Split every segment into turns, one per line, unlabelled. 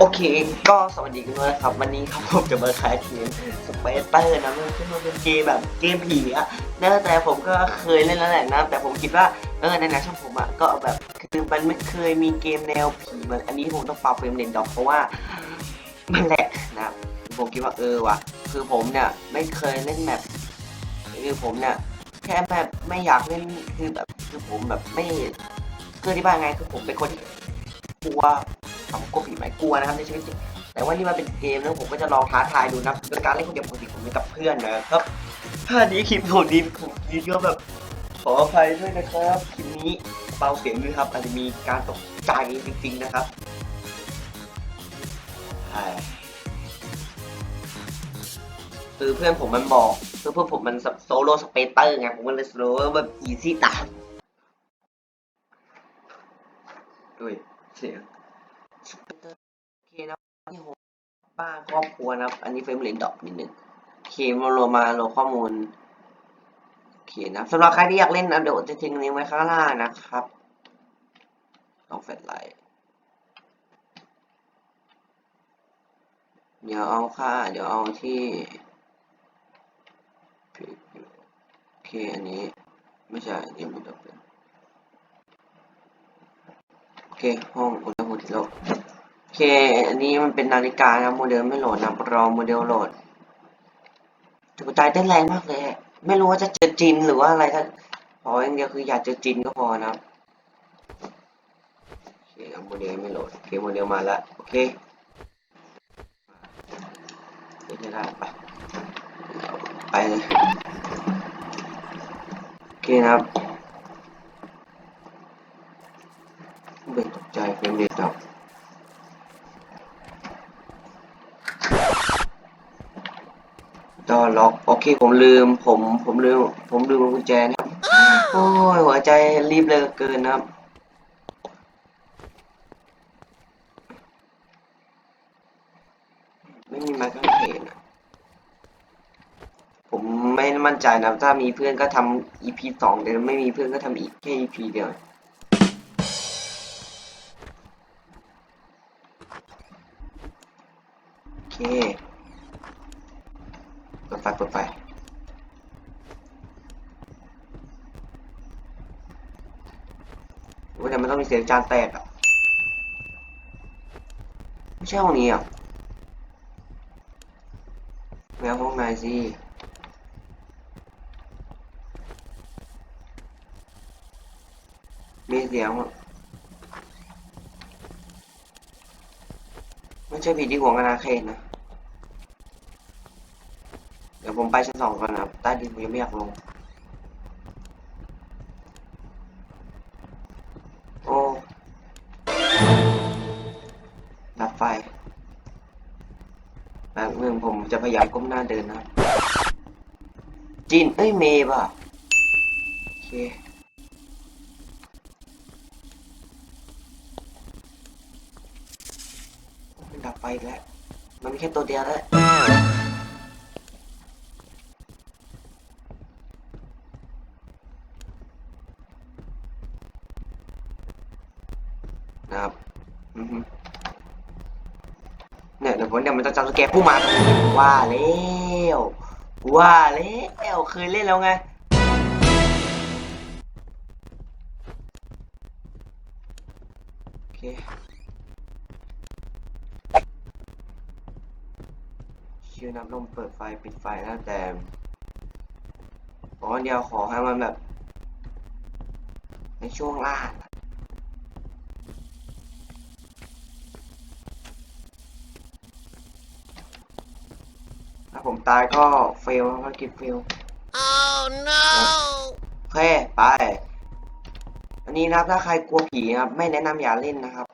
โอเค ก็สวัสดีกันด้วยนะครับ วันนี้ครับผมจะมาขายเกมสเปเตอร์นะมันขึ้นมาเป็นเกมแบบเกมผีอะนะแต่ผมก็เคยเล่นแล้วแหละนะ แต่ผมคิดว่าเออในนั้นช่องผมอะก็แบบคือมันไม่เคยมีเกมแนวผีเหมือนอันนี้ผมต้องปรับเฟรมเรทดอกเพราะว่ามันแหลกนะผมคิดว่าเออว่ะ คือผมเนี่ยไม่เคยเล่นแมปคือผมเนี่ยแค่แบบไม่อยากเล่นคือแบบคือผมแบบไม่คือที่บ้านไงคือผมเป็นคนที่กลัว ถามกลัวผีไหมกลัวนะครับในชีวิตจริงแต่ว่านี่มันเป็นเกมแล้วผมก็จะลองท้าทายดูนะโดยการเล่นคนเดียวปกติผมเล่นกับเพื่อนนะครับถ้านี้คลิปโหดดีผมดีก็แบบขออภัยด้วยนะครับคลิปนี้เบาเสียงด้วยครับอาจจะมีการตกใจจริงๆนะครับใช่คือเพื่อนผมมันบอกคือเพื่อนผมมันโซโล่สเปเตอร์ไงผมก็เลยโซโล่แบบอีซี่ตามด้วยเสียง โอเคนะที่หกบ้านครอบครัวนะครับ อันนี้เฟรมเรทดรอปนิดนึงโอเคมาลมาลข้อมูลโอเคนะสำหรับใครที่อยากเล่นนะเดี๋ยวจะทิ้งลิงก์ไว้ข้างล่างนะครับลองแฟลชไลท์เดี๋ยวเอาค่า เดี๋ยวเอาที่โอเคอันนี้ไม่ใช่อันนี้มันจะเป็นโอเคห้องอุณหภูมิโลก เค อันนี้มันเป็นนาฬิกานะโมเดลไม่โหลดนะรอโมเดลโหลดถูกใจเต้นแรงมากเลย ไม่รู้ว่าจะเจอจินหรือว่าอะไรถ้าพออย่างเดียวคืออยากเจอจินก็พอนะโอเคโมเดลไม่โหลด โอเคโมเดลมาแล้วโอเคไม่ได้ไปไปเลยโอเคนะครับเบ่งตกใจเป็นเด็กครับ จอ ล็อก โอเค ผมลืม ผม ผมลืม ผมลืมกุญแจนะครับ โอ้ย หัวใจรีบเหลยเกินนะครับ ไม่มีไม้กางเขนอะผมไม่มั่นใจนะ ถ้ามีเพื่อนก็ทำ EP สองเดี๋ยวไม่มีเพื่อนก็ทำอีกแค่ EP เดียว เปิดไฟเปิดไฟว่าแต่มันต้องมีเสียงจานแตกอะ ไม่ใช่ห้องนี้อะแมวห้องนายสิมีเสียงไม่ใช่ผีที่ห่วงอนาเขตนะ ผมไปชั้นสองก่อนนะครับใต้ดินผมยังไม่อยากลง โอ้ดับไฟแป๊บนึงผมจะพยายามก้มหน้าเดินนะจินเอ้ยเมย์ป่ะโอเคดับไฟแล้วมันมีแค่ตัวเดียวแล้ว นะครับอือฮึ เนี่ยเดี๋ยวผมเดี๋ยวมันจะจำสแกร์ผู้มาว่าแล้วว่าแล้วเคยเล่นแล้วไงโอเคชื่อน้ำลมเปิดไฟปิดไฟนะแต่ขออันเดียวขอให้มันแบบ ในช่วงล่าง ผมตายก็เฟลภารกิจเฟล
Oh no!
โอเคไป อันนี้นะครับถ้าใครกลัวผีนะครับไม่แนะนำอย่าเล่นนะครับ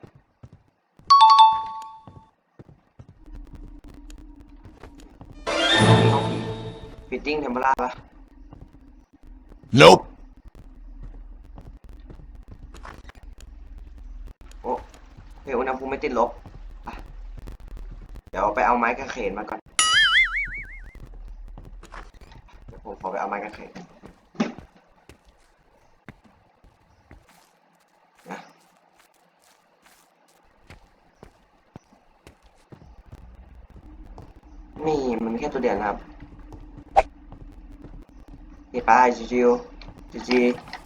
มีห้องผีฟิตติ้งเทมเปอราปะ
Nope.
โอ้เฮ้ยอุณหภูมิไม่ติดลบอะเดี๋ยวไปเอาไม้กางเขนมาก่อน ไปเอาไม้กระเขนนะนี่มันแค่ตัวเดียวนะครับไปไปจิวจิวจิว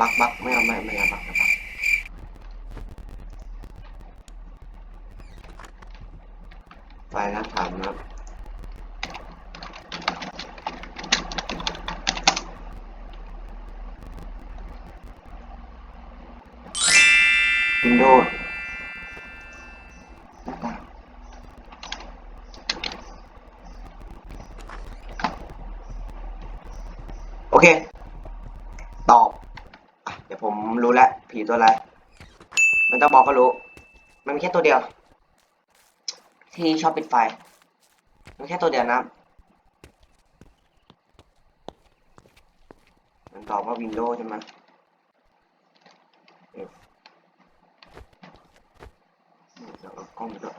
บักบักไม่เอาไม่ไม่เอาบักนะบักไฟนะถามนะวินโดว์หน้าต่างโอเค ตอบอะเดี๋ยว ผมรู้แล้วผีตัวอะไรมันต้องบอกก็รู้ มันมีแค่ตัวเดียว ที่ชอบปิดไฟ มันแค่ตัวเดียวนะ มันตอบว่าวินโดว์ใช่ไหมเดี๋ยวเอากล้องไปด้วย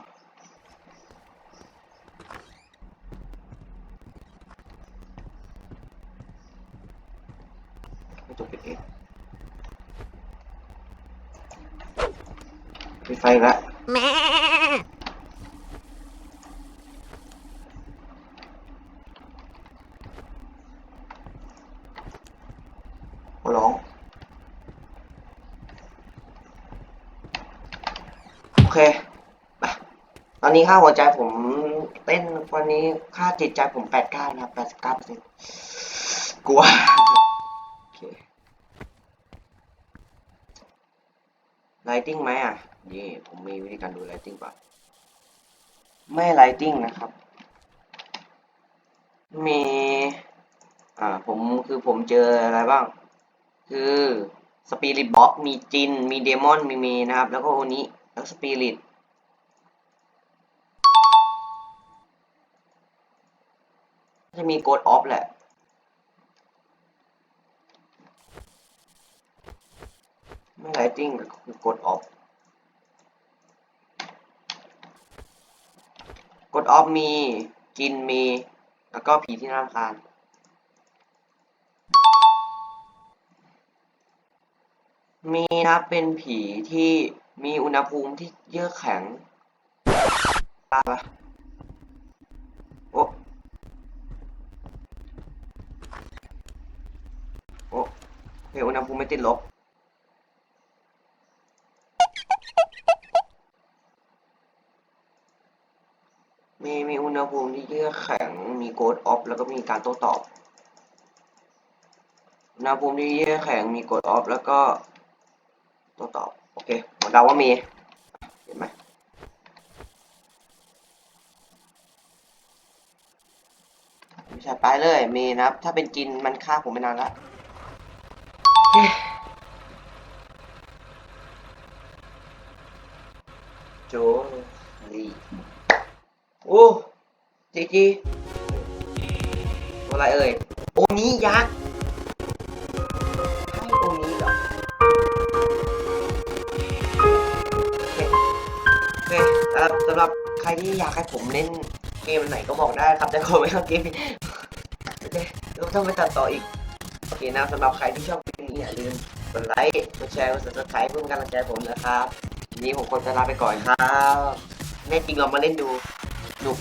ไม่ต้องปิดเอง ปิดไฟอีกแล้วขอร้องโอเคไปตอนนี้ค่าหัวใจผมเต้นวันนี้ค่าจิตใจผมแปดเก้านะครับแปดสิบเก้าเปอร์เซ็นต์กลัวโอเคไลติ้งไหมอะ นี่ผมมีวิธีการดูไลติ้งป่ะไม่ไลติ้งนะครับ มี อ่า ผมคือผมเจออะไรบ้าง คือสปิริตบ็อกมีจิน มีเดมอน มีเมนะครับ แล้วก็โอนี้แล้วสปิริตจะมีโกดออฟแหละ ไม่ไลติ้งก็คือกดออฟ กดออฟมีจินมี แล้วก็ผีที่น่ารำคาญมีนะเป็นผีที่มีอุณหภูมิที่เยือกแข็งตาปะโอ้โอ้เฮ้ยอุณหภูมิไม่ติดลบ มีมีอุ ณหภูมิที่เยือกแข็งมีโกดออฟแล้วก็มีการโต้ตอบอุณหภูมิที่เยือกแข็งมีกดออฟแล้วก็โต้ตอบโอเคผมเดาว่ามีเห็นไหมไม่ใช่ไปเลยมีนะครับ ถ้าเป็นจินมันฆ่าผมไปนานแล้วโอเคโจลีโอ้ จีจีตัวอะไรเอ่ย โอนี้ยักษ์ใช่โอนี้เหรอโอเคสำหรับสำหรับใครที่อยากให้ผมเล่นเกมไหนก็บอกได้ครับ แต่ขอไม่ต้องเกมนี้โอเคต้องไปตัดต่ออีก โอเคนะสำหรับใครที่ชอบคลิปนี้อย่าลืมกดไลค์กดแชร์กด subscribe เพื่อเป็นกำลังใจผมนะครับวันนี้ผมควรจะลาไปก่อนครับแน่จริงเรามาเล่นดูสนุก